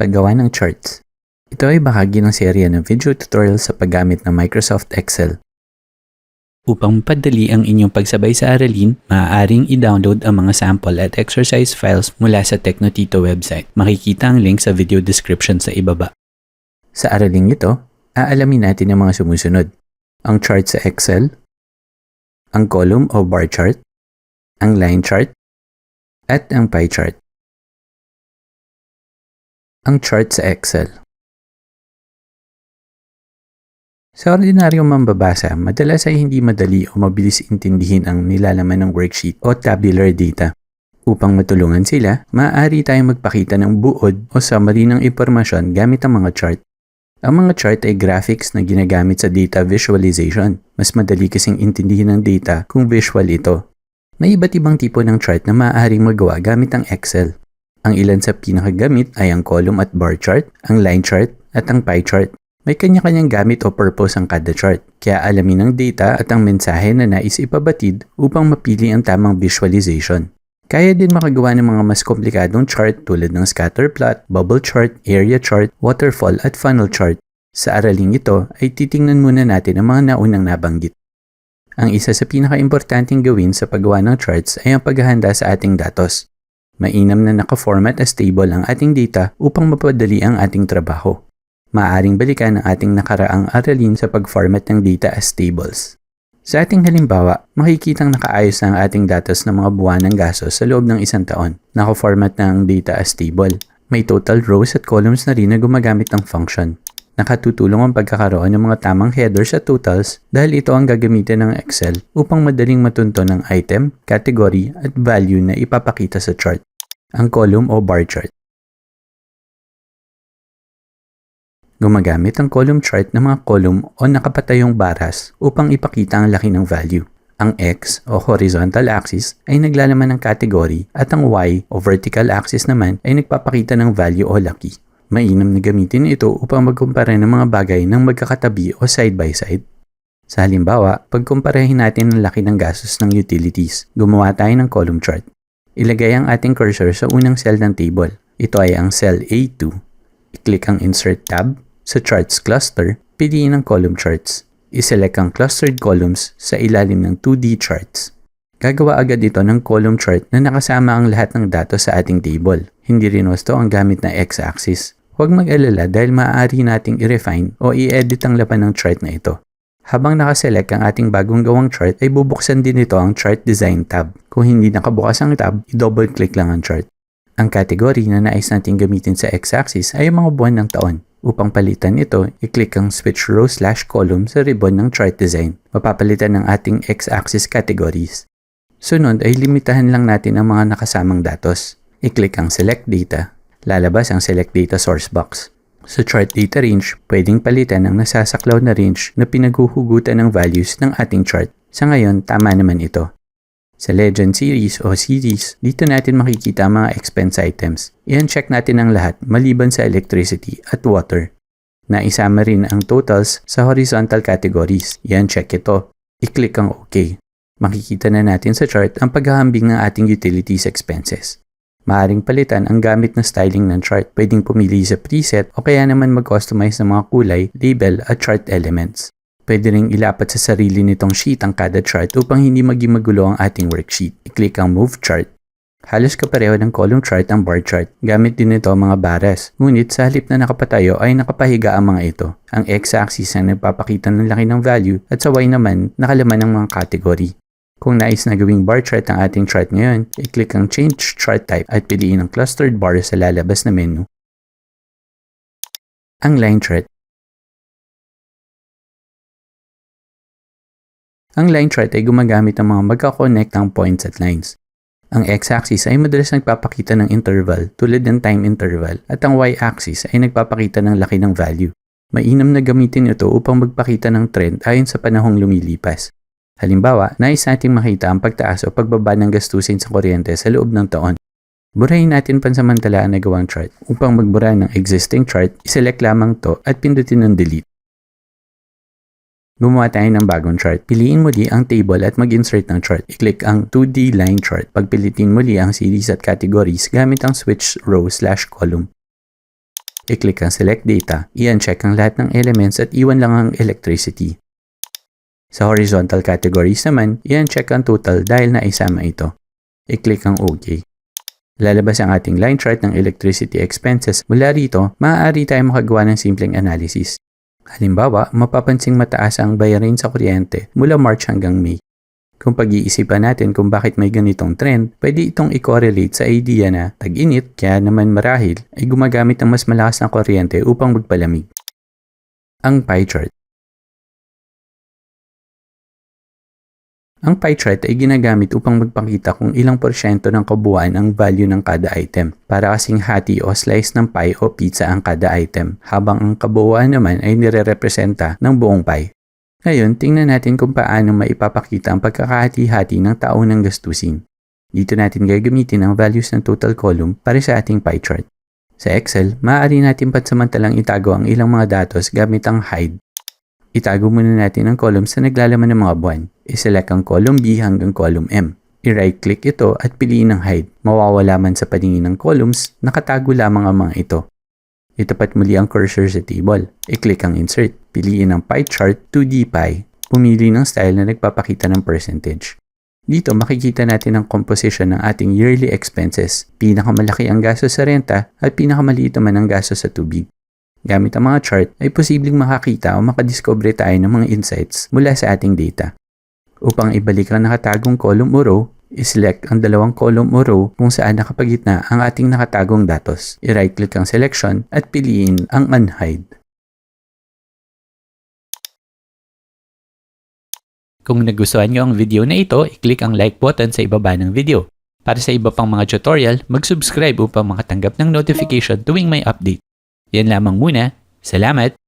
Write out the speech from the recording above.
Paggawa ng charts. Ito ay bahagi ng serya ng video tutorial sa paggamit ng Microsoft Excel. Upang padali ang inyong pagsabay sa aralin, maaaring i-download ang mga sample at exercise files mula sa Tecnotito website. Makikita ang link sa video description sa ibaba. Sa araling ito, aalamin natin ang mga sumusunod. Ang chart sa Excel, ang column o bar chart, ang line chart, at ang pie chart. Ang chart sa Excel. Sa ordinaryong mambabasa, madalas ay hindi madali o mabilis intindihin ang nilalaman ng worksheet o tabular data. Upang matulungan sila, maaari tayong magpakita ng buod o summary ng impormasyon gamit ang mga chart. Ang mga chart ay graphics na ginagamit sa data visualization. Mas madali kasing intindihin ng data kung visual ito. May iba't ibang tipo ng chart na maaaring magawa gamit ang Excel. Ang ilan sa pinakagamit ay ang column at bar chart, ang line chart, at ang pie chart. May kanya-kanyang gamit o purpose ang kada chart, kaya alamin ang data at ang mensahe na nais ipabatid upang mapili ang tamang visualization. Kaya din makagawa ng mga mas komplikadong chart tulad ng scatter plot, bubble chart, area chart, waterfall at funnel chart. Sa araling ito ay titingnan muna natin ang mga naunang nabanggit. Ang isa sa pinaka-importanting gawin sa paggawa ng charts ay ang paghahanda sa ating datos. Mainam na naka-format as table ang ating data upang mapadali ang ating trabaho maaring balikan ang ating nakaraang aralin sa pag-format ng data as tables. Sa ating halimbawa, makikitang nakaayos na ang ating datos ng mga buwan ng gastos sa loob ng isang taon. Naka-format na ang data as table. May total rows at columns na rin na gumagamit ng function. Nakatutulong ang pagkakaroon ng mga tamang headers at totals dahil ito ang gagamitin ng Excel upang madaling matunto ng item, category at value na ipapakita sa chart. Ang column o bar chart. Gumagamit ang column chart ng mga column o nakapatayong baras upang ipakita ang laki ng value. Ang X o horizontal axis ay naglalaman ng category at ang Y o vertical axis naman ay nagpapakita ng value o laki. Mainam na gamitin ito upang magkumpara ng mga bagay ng magkakatabi o side by side. Sa halimbawa, pagkumparahin natin ang laki ng gastos ng utilities, gumawa tayo ng column chart. Ilagay ang ating cursor sa unang cell ng table. Ito ay ang cell A2. I-click ang Insert tab sa Charts cluster, piliin ang column charts. I-select ang clustered columns sa ilalim ng 2D charts. Gagawa agad ito ng column chart na nakasama ang lahat ng datos sa ating table. Hindi rin wasto ang gamit na x-axis. Huwag mag-alala dahil maaari nating i-refine o i-edit ang laman ng chart na ito. Habang nakaselect ang ating bagong gawang chart ay bubuksan din ito ang Chart Design tab. Kung hindi nakabukas ang tab, i-double click lang ang chart. Ang category na nais natin gamitin sa x-axis ay ang mga buwan ng taon. Upang palitan ito, i-click ang switch row slash column sa ribbon ng chart design. Mapapalitan ng ating x-axis categories. Sunod ay limitahan lang natin ang mga nakasamang datos. I-click ang select data. Lalabas ang select data source box. Sa chart data range, pwedeng palitan ang nasasaklaw na range na pinaghuhugutan ng values ng ating chart. Sa ngayon, tama naman ito. Sa Legend Series o Series, dito natin makikita ang mga expense items. I-uncheck natin ang lahat maliban sa electricity at water. Naisama rin ang totals sa horizontal categories. I-uncheck ito. I-click ang OK. Makikita na natin sa chart ang paghahambing ng ating utilities expenses. Maaring palitan ang gamit na styling ng chart. Pwedeng pumili sa preset o kaya naman mag-customize ng mga kulay, label at chart elements. Pwede ring ilapat sa sarili nitong sheet ang kada chart upang hindi maging magulo ang ating worksheet. I-click ang Move Chart. Halos kapareho ng column chart ang bar chart. Gamit din ito ang mga baras. Ngunit sa halip na nakapatayo ay nakapahiga ang mga ito. Ang x-axis ang nagpapakita ng laki ng value at sa y naman nakalaman ng mga category. Kung nais na gawing bar chart ang ating chart ngayon, i-click ang Change Chart Type at piliin ang clustered bar sa lalabas na menu. Ang line chart Ang line chart ay gumagamit ng mga magkakonektang points at lines. Ang x-axis ay madalas nagpapakita ng interval tulad ng time interval at ang y-axis ay nagpapakita ng laki ng value. Mainam na gamitin ito upang magpakita ng trend ayon sa panahong lumilipas. Halimbawa, nais nating makita ang pagtaas o pagbaba ng gastusin sa kuryente sa loob ng taon. Burahin natin pansamantala ang nagawang chart. Upang magbura ng existing chart, iselect lamang to at pindutin ng delete. Gumawa tayo ng bagong chart. Piliin muli ang table at mag-insert ng chart. I-click ang 2D line chart. Pagpilitin muli ang series at categories gamit ang switch row slash column. I-click ang Select Data, i-uncheck ang lahat ng elements at iwan lang ang electricity. Sa horizontal categories naman, i-uncheck ang total dahil naisama ito. I-click ang OK. Lalabas ang ating line chart ng electricity expenses. Mula rito, maaari tayo makagawa ng simpleng analysis. Halimbawa, mapapansing mataas ang bayarin sa kuryente mula March hanggang May. Kung pag-iisipan natin kung bakit may ganitong trend, pwede itong i-correlate sa idea na tag-init kaya naman marahil ay gumagamit ng mas malakas na kuryente upang magpalamig. Ang pie chart Ang pie chart ay ginagamit upang magpakita kung ilang porsyento ng kabuuan ang value ng kada item. Para kasing hati o slice ng pie o pizza ang kada item, habang ang kabuuan naman ay nire-representa ng buong pie. Ngayon, tingnan natin kung paano maipapakita ang pagkakahati-hati ng taong ng gastusin. Dito natin gagamitin ang values ng total column para sa ating pie chart. Sa Excel, maaari natin pansamantalang itago ang ilang mga datos gamit ang hide. Itago muna natin ang columns na naglalaman ng mga buwan. I-select column B hanggang column M. I-right-click ito at piliin ang hide. Mawawala man sa paningin ng columns, nakatago lamang ang mga ito. Itapat muli ang cursor sa table. I-click ang insert. Piliin ang pie chart 2D pie. Pumili ng style na nagpapakita ng percentage. Dito makikita natin ang composition ng ating yearly expenses. Pinakamalaki ang gastos sa renta at pinakamaliit naman ang gastos sa tubig. Gamit ang mga chart ay posibleng makakita o makadiscover tayo ng mga insights mula sa ating data. Upang ibalik ang nakatagong column o row, I-select ang dalawang column o row kung saan nakapagitna ang ating nakatagong datos. I-right-click ang selection at piliin ang unhide. Kung nagustuhan nyo ang video na ito, i-click ang like button sa ibaba ng video. Para sa iba pang mga tutorial, mag-subscribe upang makatanggap ng notification tuwing may update. Yan lamang muna. Salamat!